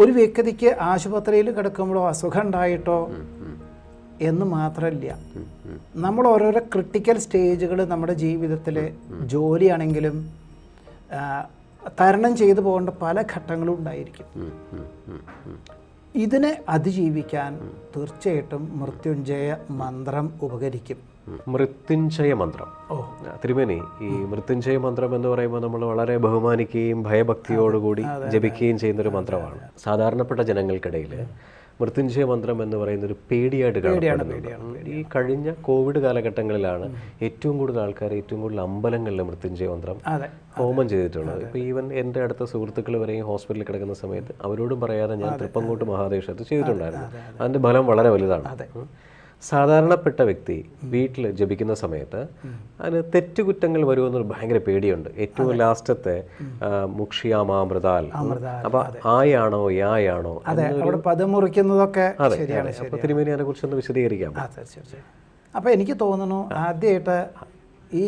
ഒരു വ്യക്തിക്ക് ആശുപത്രിയിൽ കിടക്കുമ്പോഴോ അസുഖം ഉണ്ടായിട്ടോ എന്ന് മാത്രമല്ല നമ്മൾ ഓരോരോ ക്രിട്ടിക്കൽ സ്റ്റേജുകൾ നമ്മുടെ ജീവിതത്തിൽ ജോലിയാണെങ്കിലും തരണം ചെയ്തു പോകേണ്ട പല ഘട്ടങ്ങളും ഉണ്ടായിരിക്കും. ഇതിനെ അതിജീവിക്കാൻ തീർച്ചയായിട്ടും മൃത്യുഞ്ജയ മന്ത്രം ഉപകരിക്കും. മൃത്യുഞ്ജയ മന്ത്രം. തിരുമേനി ഈ മൃത്യുഞ്ജയ മന്ത്രം എന്ന് പറയുമ്പോൾ നമ്മൾ വളരെ ബഹുമാനിക്കുകയും ഭയഭക്തിയോടുകൂടി ജപിക്കുകയും ചെയ്യുന്ന ഒരു മന്ത്രമാണ് സാധാരണപ്പെട്ട ജനങ്ങൾക്കിടയിൽ മൃത്യുഞ്ജയ മന്ത്രം എന്ന് പറയുന്ന ഒരു പേടിയായിട്ട് കാണപ്പെടുന്നുണ്ട്. ഈ കഴിഞ്ഞ കോവിഡ് കാലഘട്ടങ്ങളിലാണ് ഏറ്റവും കൂടുതൽ ആൾക്കാർ ഏറ്റവും കൂടുതൽ അമ്പലങ്ങളിൽ മൃത്യുഞ്ജയ മന്ത്രം ഹോമം ചെയ്തിട്ടുള്ളത്. ഇപ്പോൾ ഈവൻ എന്റെ അടുത്ത സുഹൃത്തുക്കൾ വരെയും ഹോസ്പിറ്റലിൽ കിടക്കുന്ന സമയത്ത് അവരോടും പറയാതെ ഞാൻ തൃപ്പങ്കോട്ട് മഹാദേശത്ത് ചെയ്തിട്ടുണ്ടായിരുന്നു. അതിന്റെ ഫലം വളരെ വലുതാണ്. സാധാരണപ്പെട്ട വ്യക്തി വീട്ടിൽ ജപിക്കുന്ന സമയത്ത് അതിന് തെറ്റുകുറ്റങ്ങൾ വരുമെന്നൊരു ഭയങ്കര പേടിയുണ്ട്. ഏറ്റവും ലാസ്റ്റത്തെ മുക്ഷിയാമാമൃതാൽ അപ്പൊ ആയാണോ യായാണോ അതെ അവിടെ പദം മുറിക്കുന്നതൊക്കെ അതെ ശരിയാണ് അതെ. അപ്പൊ തിരുമേനി അതിനെ കുറിച്ചൊന്ന് വിശദീകരിക്കാം. അപ്പൊ എനിക്ക് തോന്നുന്നു ആദ്യമായിട്ട് ഈ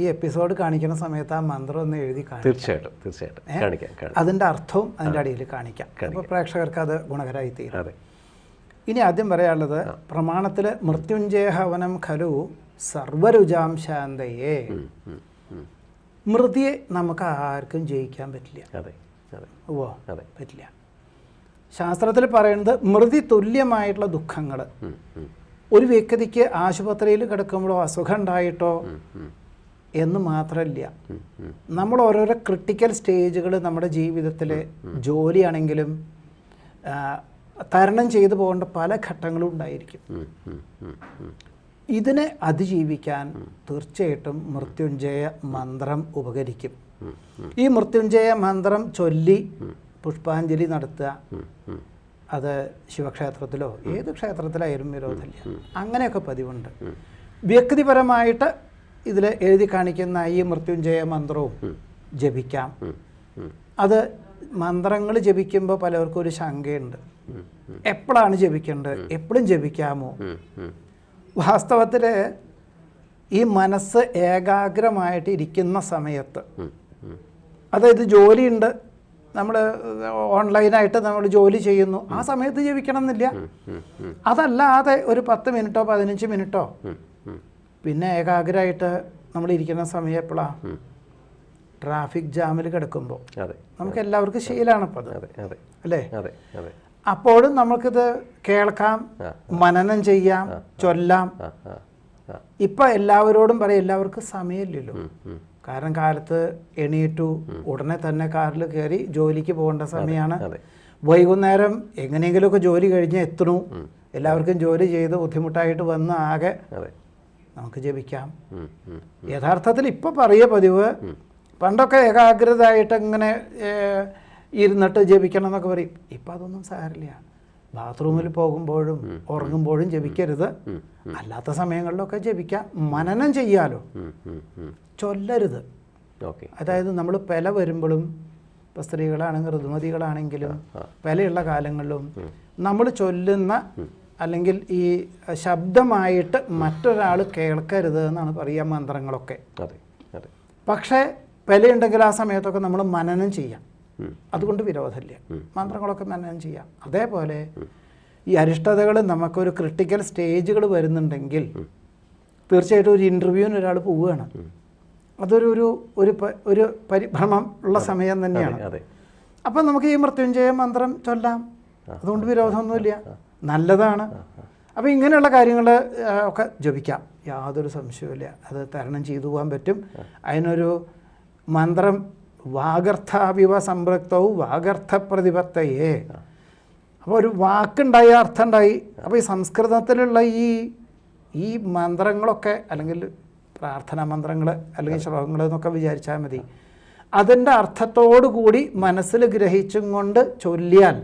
ഈ എപ്പിസോഡ് കാണിക്കുന്ന സമയത്ത് ആ മന്ത്രം ഒന്ന് എഴുതി തീർച്ചയായിട്ടും തീർച്ചയായിട്ടും. കാണിക്കാം അർത്ഥവും അതിന്റെ അടിയിൽ കാണിക്കാം. അപ്പോൾ പ്രേക്ഷകർക്ക് അത് ഗുണകരമായി തീരും. ഇനി ആദ്യം പറയാനുള്ളത് പ്രമാണത്തിൽ മൃത്യുഞ്ജയ ഹവനം ഖലു സർവരുചാം ശാന്തയെ. മൃതിയെ നമുക്ക് ആർക്കും ജയിക്കാൻ പറ്റില്ല. അതെ ഓ അതെ. പറ്റില്ല. ശാസ്ത്രത്തിൽ പറയുന്നത് മൃതി തുല്യമായിട്ടുള്ള ദുഃഖങ്ങൾ ഒരു വ്യക്തിക്ക് ആശുപത്രിയിൽ കിടക്കുമ്പോഴോ അസുഖം ഉണ്ടായിട്ടോ എന്ന് മാത്രമല്ല. നമ്മൾ ഓരോരോ ക്രിട്ടിക്കൽ സ്റ്റേജുകൾ നമ്മുടെ ജീവിതത്തിലെ ജോലിയാണെങ്കിലും തരണം ചെയ്തു പോകേണ്ട പല ഘട്ടങ്ങളും ഉണ്ടായിരിക്കും. ഇതിനെ അതിജീവിക്കാൻ തീർച്ചയായിട്ടും മൃത്യുഞ്ജയ മന്ത്രം ഉപകരിക്കും. ഈ മൃത്യുഞ്ജയ മന്ത്രം ചൊല്ലി പുഷ്പാഞ്ജലി നടത്തുക. അത് ശിവക്ഷേത്രത്തിലോ ഏത് ക്ഷേത്രത്തിലായാലും വിരോധമില്ല അങ്ങനെയൊക്കെ പതിവുണ്ട്. വ്യക്തിപരമായിട്ട് ഇതിൽ എഴുതി കാണിക്കുന്ന ഈ മൃത്യുഞ്ജയ മന്ത്രവും ജപിക്കാം. അത് മന്ത്രങ്ങൾ ജപിക്കുമ്പോൾ പലർക്കും ഒരു ശങ്കയുണ്ട്. എപ്പോഴാണ് ജപിക്കേണ്ടത്? എപ്പോഴും ജപിക്കാമോ. വാസ്തവത്തിൽ ഈ മനസ്സ് ഏകാഗ്രമായിട്ട് ഇരിക്കുന്ന സമയത്ത്. അതായത് ജോലിയുണ്ട് നമ്മൾ ഓൺലൈനായിട്ട് നമ്മൾ ജോലി ചെയ്യുന്നു ആ സമയത്ത് ജപിക്കണം എന്നില്ല. അതല്ലാതെ ഒരു പത്ത് മിനിറ്റോ പതിനഞ്ച് മിനിറ്റോ പിന്നെ ഏകാഗ്രമായിട്ട് നമ്മൾ ഇരിക്കുന്ന സമയം എപ്പോഴാണ് ട്രാഫിക് ജാമിൽ കിടക്കുമ്പോൾ നമുക്ക് എല്ലാവർക്കും ശീലമാണ് ഇപ്പോൾ അത് അല്ലേ? അപ്പോഴും നമുക്കിത് കേൾക്കാം മനനം ചെയ്യാം ചൊല്ലാം. ഇപ്പം എല്ലാവരോടും പറയും എല്ലാവർക്കും സമയമില്ലല്ലോ. കാരണം കാലത്ത് എണീറ്റു ഉടനെ തന്നെ കാറിൽ കയറി ജോലിക്ക് പോകേണ്ട സമയമാണ്. വൈകുന്നേരം എങ്ങനെയെങ്കിലുമൊക്കെ ജോലി കഴിഞ്ഞ് എത്തണു എല്ലാവർക്കും ജോലി ചെയ്ത് ബുദ്ധിമുട്ടായിട്ട് വന്ന് ആകെ നമുക്ക് ജപിക്കാം. യഥാർത്ഥത്തിൽ ഇപ്പൊ പറയ പതിവ് പണ്ടൊക്കെ ഏകാഗ്രതയായിട്ട് ഇങ്ങനെ ഇരുന്നിട്ട് ജപിക്കണം എന്നൊക്കെ പറയും. ഇപ്പം അതൊന്നും സാരില്ല ബാത്റൂമിൽ പോകുമ്പോഴും ഉറങ്ങുമ്പോഴും ജപിക്കരുത്. അല്ലാത്ത സമയങ്ങളിലൊക്കെ ജപിക്കാം. മനനം ചെയ്യാലോ. ചൊല്ലരുത്. ഓക്കെ. അതായത് നമ്മൾ പെല വരുമ്പോഴും ഇപ്പോൾ സ്ത്രീകളാണെങ്കിൽ ഋതുമതികളാണെങ്കിലും പെലയുള്ള കാലങ്ങളിലും നമ്മൾ ചൊല്ലുന്ന അല്ലെങ്കിൽ ഈ ശബ്ദമായിട്ട് മറ്റൊരാൾ കേൾക്കരുത് എന്നാണ് പറയുക മന്ത്രങ്ങളൊക്കെ. പക്ഷേ പെലയുണ്ടെങ്കിൽ ആ സമയത്തൊക്കെ നമ്മൾ മനനം ചെയ്യാം. അതുകൊണ്ട് വിരോധമില്ല. മന്ത്രങ്ങളൊക്കെ മനനം ചെയ്യാം. അതേപോലെ ഈ അരിഷ്ടതകൾ നമുക്കൊരു ക്രിട്ടിക്കൽ സ്റ്റേജുകൾ വരുന്നുണ്ടെങ്കിൽ തീർച്ചയായിട്ടും ഒരു ഇന്റർവ്യൂവിന് ഒരാൾ പോവുകയാണ്. അതൊരു ഒരു ഒരു ഒരു പരിഭ്രമം ഉള്ള സമയം തന്നെയാണ്. അപ്പം നമുക്ക് ഈ മൃത്യുഞ്ജയ മന്ത്രം ചൊല്ലാം. അതുകൊണ്ട് വിരോധമൊന്നുമില്ല. നല്ലതാണ്. അപ്പോൾ ഇങ്ങനെയുള്ള കാര്യങ്ങൾ ഒക്കെ ജപിക്കാം. യാതൊരു സംശയവുമില്ല. അത് തരണം ചെയ്തു പോകാൻ പറ്റും. അതിനൊരു മന്ത്രം വാഗർത്ഥാവിവ സംരക്തവും വാഗർത്ഥ പ്രതിപത്തയേ അപ്പോൾ ഒരു വാക്കുണ്ടായി അർത്ഥം ഉണ്ടായി അപ്പോൾ ഈ സംസ്കൃതത്തിലുള്ള ഈ ഈ മന്ത്രങ്ങളൊക്കെ അല്ലെങ്കിൽ പ്രാർത്ഥനാ മന്ത്രങ്ങൾ അല്ലെങ്കിൽ ശ്ലോകങ്ങൾ എന്നൊക്കെ വിചാരിച്ചാൽ മതി. അതിന്റെ അർത്ഥത്തോടു കൂടി മനസ്സിൽ ഗ്രഹിച്ചും കൊണ്ട് ചൊല്ലിയാൽ.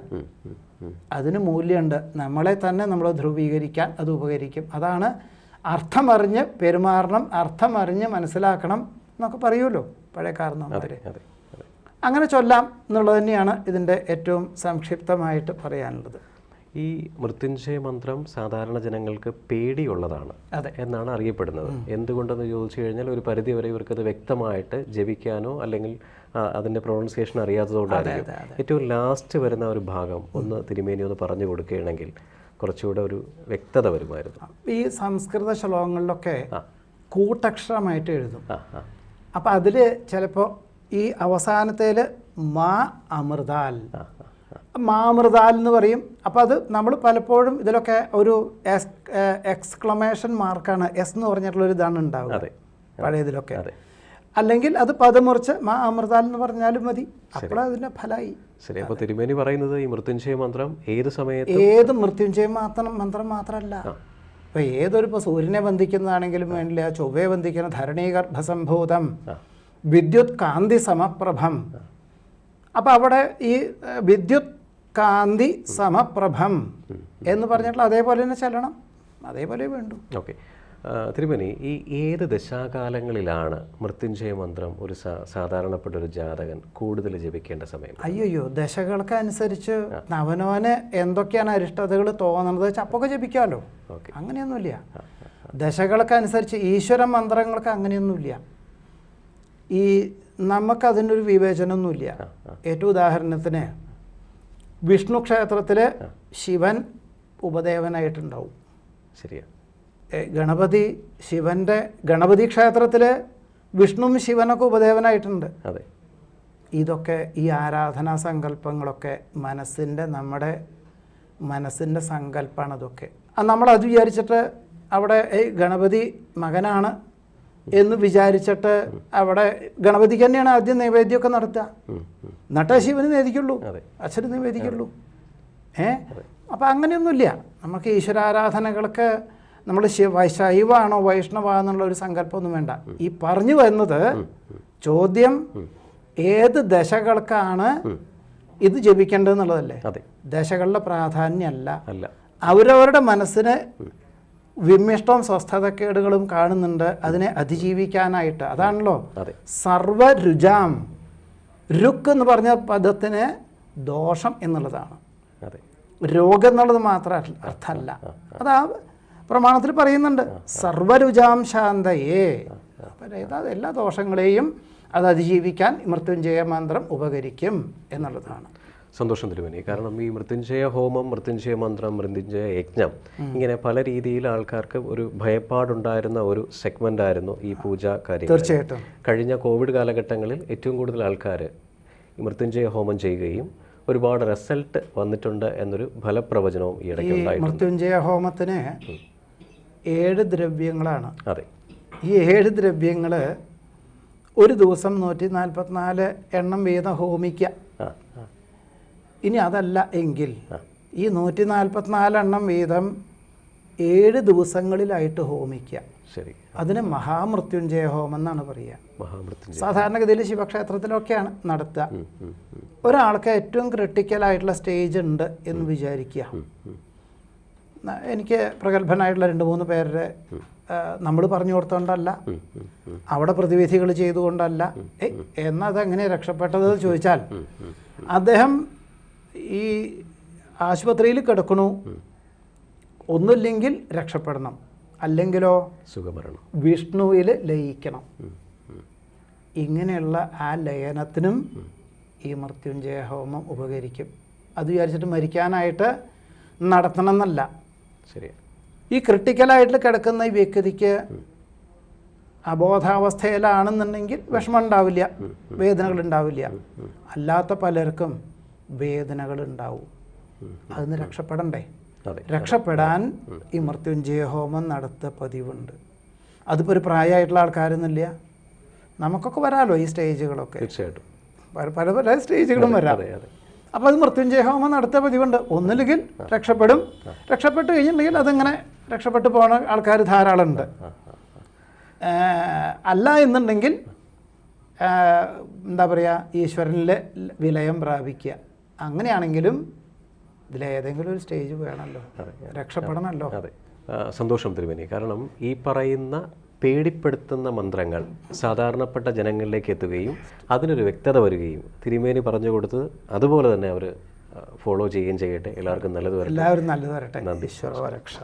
അതിന് മൂല്യമുണ്ട്. നമ്മളെ തന്നെ നമ്മൾ ധ്രുവീകരിക്കാൻ അത് ഉപകരിക്കും. അതാണ് അർത്ഥമറിഞ്ഞ് പെരുമാറണം അർത്ഥമറിഞ്ഞ് മനസ്സിലാക്കണം എന്നൊക്കെ പറയുമല്ലോ. പഴയ കാരണവന്മാർ അങ്ങനെ ചൊല്ലാം എന്നുള്ളത് തന്നെയാണ് ഇതിന്റെ ഏറ്റവും സംക്ഷിപ്തമായിട്ട് പറയാനുള്ളത്. ഈ മൃത്യുഞ്ജയ മന്ത്രം സാധാരണ ജനങ്ങൾക്ക് പേടിയുള്ളതാണ് അതെ. എന്നാണ് അറിയപ്പെടുന്നത്. എന്തുകൊണ്ടെന്ന് ചോദിച്ചു കഴിഞ്ഞാൽ ഒരു പരിധി വരെ ഇവർക്കത് വ്യക്തമായിട്ട് ജപിക്കാനോ അല്ലെങ്കിൽ അതിന്റെ അതിന്റെ പ്രൊണൗൺസിയേഷൻ അറിയാത്തതുകൊണ്ടായിരിക്കും ഏറ്റവും ലാസ്റ്റ് വരുന്ന ഒരു ഭാഗം ഒന്ന് തിരുമേനി ഒന്ന് പറഞ്ഞു കൊടുക്കുകയാണെങ്കിൽ കുറച്ചുകൂടെ ഒരു വ്യക്തത വരുമായിരുന്നു. ഈ സംസ്കൃത ശ്ലോകങ്ങളിലൊക്കെ. കൂട്ടക്ഷരമായിട്ട് എഴുതും. അപ്പം അതിൽ ചിലപ്പോ ഈ അവസാനത്തേൽ മാ അമൃതാൽ. മാമൃതാൽ എന്ന് പറയും. അപ്പോൾ അത് നമ്മൾ പലപ്പോഴും ഇതിലൊക്കെ ഒരു എസ് എക്സ്ക്ലമേഷൻ മാർക്കാണ്. എസ് എന്ന് പറഞ്ഞിട്ടുള്ള ഒരു ഇതാണ് ഉണ്ടാവുക. പഴയതിലൊക്കെ. അല്ലെങ്കിൽ അത് പദമുറിച്ച് മാ അമൃതാൽ എന്ന് പറഞ്ഞാലും മതി. അപ്പോൾ അതിന്റെ ഫലമായി ശരി അപ്പോൾ തിരുമേനി പറയുന്നത് ഈ മൃത്യുഞ്ജയ മന്ത്രം ഏത് സമയത്ത് ഏത് മൃത്യുഞ്ജയ മാത്രം മന്ത്രം മാത്രമല്ല ഇപ്പൊ ഏതൊരു ഇപ്പോൾ സൂര്യനെ ബന്ധിക്കുന്നതാണെങ്കിലും വേണ്ടില്ല ചൊവ്വയെ ബന്ധിക്കുന്ന ധരണീഗർഭസംഭൂതം വിദ്യുത് കാന്തി സമപ്രഭം. അപ്പം അവിടെ ഈ വിദ്യുത് കാന്തി സമപ്രഭം എന്ന് പറഞ്ഞിട്ടുള്ള അതേപോലെ തന്നെ ചെല്ലണം അതേപോലെ വേണ്ടു. ഓക്കെ. തിരുമേനി ഈ ഏത് ദശാകാലങ്ങളിലാണ് മൃത്യുഞ്ജയ മന്ത്രം ഒരു സാധാരണപ്പെട്ട ഒരു ജാതകൻ കൂടുതൽ ജപിക്കേണ്ട സമയം? അയ്യോ ദശകൾക്ക് അനുസരിച്ച് അവനവന് എന്തൊക്കെയാണ് അരിഷ്ടതകൾ തോന്നുന്നത് അപ്പൊക്കെ ജപിക്കാമല്ലോ അങ്ങനെയൊന്നുമില്ല. അങ്ങനെയൊന്നുമില്ല ദശകൾക്കനുസരിച്ച് ഈശ്വര മന്ത്രങ്ങൾക്ക് അങ്ങനെയൊന്നുമില്ല. ഈ നമുക്കതിനൊരു വിവേചനമൊന്നുമില്ല. ഏറ്റവും ഉദാഹരണത്തിന് വിഷ്ണു ക്ഷേത്രത്തിൽ ശിവൻ ഉപദേവനായിട്ടുണ്ടാവും. ശരിയാ. ഏ, ഗണപതി ശിവന്റെ ഗണപതി ക്ഷേത്രത്തിൽ വിഷ്ണുവും ശിവനൊക്കെ ഉപദേവനായിട്ടുണ്ട്. അതെ. ഇതൊക്കെ ഈ ആരാധനാ സങ്കല്പങ്ങളൊക്കെ മനസ്സിന്റെ നമ്മുടെ മനസ്സിന്റെ സങ്കല്പമാണ് അതൊക്കെ. അത് നമ്മൾ അത് വിചാരിച്ചിട്ട് അവിടെ ഈ ഗണപതി മകനാണ് എന്ന് വിചാരിച്ചിട്ട് അവിടെ ഗണപതിക്ക് തന്നെയാണ് ആദ്യം നൈവേദ്യമൊക്കെ നടത്തുക. എന്നിട്ടേ ശിവന് നേദിക്കുള്ളൂ. അച്ഛന് നിവേദിക്കുള്ളൂ ഏ? അപ്പം അങ്ങനെയൊന്നുമില്ല. നമുക്ക് ഈശ്വരാരാധനകൾക്ക് നമ്മൾ ശിവ ശൈവാണോ വൈഷ്ണവാന്നുള്ള ഒരു സങ്കല്പമൊന്നും വേണ്ട. ഈ പറഞ്ഞു വരുന്നത് ചോദ്യം ഏത് ദശകൾക്കാണ് ഇത് ജപിക്കേണ്ടതെന്നുള്ളതല്ലേ? ദശകളുടെ പ്രാധാന്യമല്ല. അവരവരുടെ മനസ്സിന് വിമ്മിഷ്ടവും സ്വസ്ഥതക്കേടുകളും കാണുന്നുണ്ട്. അതിനെ അതിജീവിക്കാനായിട്ട്. അതാണല്ലോ. അതെ. സർവരുജാം. രുക്ക് എന്ന് പറഞ്ഞ പദത്തിന് ദോഷം എന്നുള്ളതാണ്. രോഗം എന്നുള്ളത് മാത്രം അർത്ഥമല്ല. അതാ പ്രമാണത്തിൽ പറയുന്നുണ്ട്. സർവരുചാം ശാന്തയേ. അതായത് എല്ലാ ദോഷങ്ങളെയും അത് അതിജീവിക്കാൻ മൃത്യുഞ്ജയ മന്ത്രം ഉപകരിക്കും എന്നുള്ളതാണ്. സന്തോഷം തിരുവനി കാരണം ഈ മൃത്യുഞ്ജയ ഹോമം മൃത്യുഞ്ജയ മന്ത്രം മൃത്യുഞ്ജയ യജ്ഞം ഇങ്ങനെ പല രീതിയിൽ ആൾക്കാർക്ക് ഒരു ഭയപ്പാടുണ്ടായിരുന്ന ഒരു സെഗ്മെന്റ് ആയിരുന്നു ഈ പൂജ കാര്യം തീർച്ചയായിട്ടും. കഴിഞ്ഞ കോവിഡ് കാലഘട്ടങ്ങളിൽ ഏറ്റവും കൂടുതൽ ആൾക്കാർ ഈ മൃത്യുഞ്ജയ ഹോമം ചെയ്യുകയും ഒരുപാട് റിസൾട്ട് വന്നിട്ടുണ്ട് എന്നൊരു ഫലപ്രവചനവും ഈ ഇടയ്ക്ക് മൃത്യുഞ്ജയ ഹോമത്തിന് ഏഴ് ദ്രവ്യങ്ങളാണ്. അതെ. ഈ ഏഴ് ദ്രവ്യങ്ങൾ ഒരു ദിവസം നൂറ്റി നാൽപ്പത്തിനാല് എണ്ണം വീതം ഹോമിക്കുക ഇനി അതല്ല എങ്കിൽ ഈ നൂറ്റി നാൽപ്പത്തിനാല് എണ്ണം വീതം ഏഴ് ദിവസങ്ങളിലായിട്ട് ഹോമിക്കുക ശരി. അതിന് മഹാമൃത്യുഞ്ജയ ഹോമം എന്നാണ് പറയുക. സാധാരണഗതിയിൽ ശിവക്ഷേത്രത്തിലൊക്കെയാണ് നടത്തുക. ഒരാൾക്ക് ഏറ്റവും ക്രിട്ടിക്കൽ ആയിട്ടുള്ള സ്റ്റേജ് ഉണ്ട് എന്ന് വിചാരിക്കുക. എനിക്ക് പ്രഗത്ഭനായിട്ടുള്ള രണ്ട് മൂന്ന് പേരുടെ നമ്മൾ പറഞ്ഞു കൊടുത്തോണ്ടല്ല. അവിടെ പ്രതിവിധികൾ ചെയ്തുകൊണ്ടല്ല. എന്നത് എന്നാ അതെങ്ങനെ രക്ഷപ്പെട്ടത് ചോദിച്ചാൽ അദ്ദേഹം ഈ ആശുപത്രിയിൽ കിടക്കണു. ഒന്നുമില്ലെങ്കിൽ രക്ഷപ്പെടണം. അല്ലെങ്കിലോ സുഖമരണം വിഷ്ണുവിൽ ലയിക്കണം. ഇങ്ങനെയുള്ള ആ ലയനത്തിനും ഈ മൃത്യുഞ്ജയ ഹോമം ഉപകരിക്കും. അത് വിചാരിച്ചിട്ട് മരിക്കാനായിട്ട് നടത്തണം എന്നല്ല ശരിയാ. ഈ ക്രിട്ടിക്കലായിട്ട് കിടക്കുന്ന ഈ വ്യക്തിക്ക് അബോധാവസ്ഥയിലാണെന്നുണ്ടെങ്കിൽ വിഷമം ഉണ്ടാവില്ല വേദനകൾ ഉണ്ടാവില്ല അല്ലാത്ത പലർക്കും വേദനകൾ ഉണ്ടാവും അതിന് രക്ഷപ്പെടണ്ടേ? രക്ഷപ്പെടാൻ ഈ മൃത്യുഞ്ജയ ഹോമം നടത്ത പതിവുണ്ട്. അതിപ്പോൾ ഒരു പ്രായമായിട്ടുള്ള ആൾക്കാരൊന്നുമില്ല. നമുക്കൊക്കെ വരാമല്ലോ ഈ സ്റ്റേജുകളൊക്കെ തീർച്ചയായിട്ടും. പല പല സ്റ്റേജുകളും വരാം. അപ്പോൾ അത് മൃത്യുഞ്ജയ ഹോമം നടത്തിയ പതിവുണ്ട്. ഒന്നില്ലെങ്കിൽ രക്ഷപ്പെടും. രക്ഷപ്പെട്ടു കഴിഞ്ഞിട്ടുണ്ടെങ്കിൽ അതിങ്ങനെ രക്ഷപ്പെട്ടു പോകുന്ന ആൾക്കാർ ധാരാളം ഉണ്ട് അല്ല എന്നുണ്ടെങ്കിൽ എന്താ പറയുക ഈശ്വരനിൽ വിലയം പ്രാപിക്കുക. അങ്ങനെയാണെങ്കിലും ഇതിലേതെങ്കിലും ഒരു സ്റ്റേജ് വേണമല്ലോ. രക്ഷപ്പെടണമല്ലോ. അതെ. സന്തോഷം തിരുമേനി. കാരണം ഈ പറയുന്ന പേടിപ്പെടുത്തുന്ന മന്ത്രങ്ങൾ സാധാരണപ്പെട്ട ജനങ്ങളിലേക്ക് എത്തുകയും അതിനൊരു വ്യക്തത വരികയും തിരുമേനി പറഞ്ഞു കൊടുത്തത് അതുപോലെ തന്നെ അവർ ഫോളോ ചെയ്യുകയും ചെയ്യട്ടെ. എല്ലാവർക്കും നല്ലത് വരട്ടെ. എല്ലാവരും നല്ലത് വരട്ടെ. ഈശ്വര രക്ഷ.